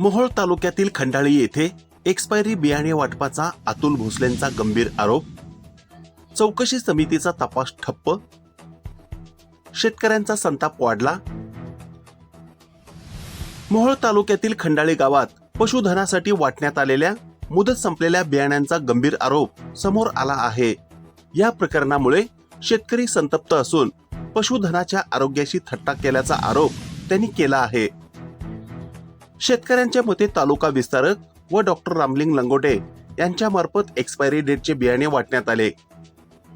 मोहोळ तालुक्यातील खंडाळी येथे एक्सपायरी बियाणे वाटपाचा अतुल भोसलेंचा गंभीर आरोप. चौकशी समितीचा तपास ठप्प. शेतकऱ्यांचा संताप वाढला. मोहोळ तालुक्यातील खंडाळी गावात पशुधनासाठी वाटण्यात आलेल्या मुदत संपलेल्या बियाण्यांचा गंभीर आरोप समोर आला आहे. या प्रकरणामुळे शेतकरी संतप्त असून पशुधनाच्या आरोग्याशी थट्टा केल्याचा आरोप त्यांनी केला आहे. शेतकऱ्यांच्या मते तालुका विस्तारक व डॉक्टर रामलिंग लंगोटे यांच्या मार्फत एक्सपायरी डेटचे बियाणे वाटण्यात आले.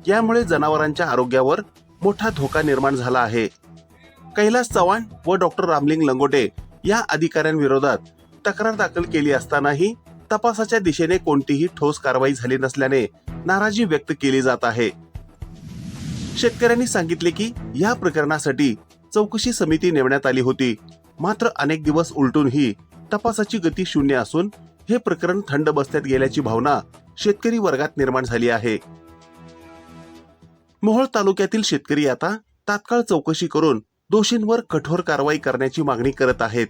यामुळे जनावरांच्या आरोग्यावर मोठा धोका निर्माण झाला आहे. कैलास चव्हाण व डॉक्टर रामलिंग लंगोटे या अधिकाऱ्यांविरोधात तक्रार दाखल केली असतानाही तपासाच्या दिशेने कोणतीही ठोस कारवाई झाली नसल्याने नाराजी व्यक्त केली जात आहे. शेतकऱ्यांनी सांगितले की या प्रकरणासाठी चौकशी समिती नेमण्यात आली होती. मात्र अनेक दिवस उलटूनही तपासाची गती शून्य असून हे प्रकरण थंड बसत्यात गेल्याची भावना शेतकरी वर्गात निर्माण झाली आहे. मोहोळ तालुक्यातील शेतकरी आता तात्काळ चौकशी करून दोषींवर कठोर कारवाई करण्याची मागणी करत आहेत.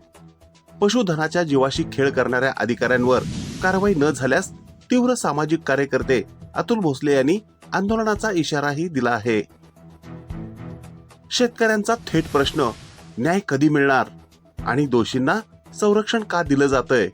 पशुधनाच्या जीवाशी खेळ करणाऱ्या अधिकाऱ्यांवर कारवाई न झाल्यास तीव्र सामाजिक कार्यकर्ते अतुल भोसले यांनी आंदोलनाचा इशाराही दिला आहे. शेतकऱ्यांचा थेट प्रश्न न्याय कधी मिळणार? आणि दोषींना संरक्षण का दिलं जातंय?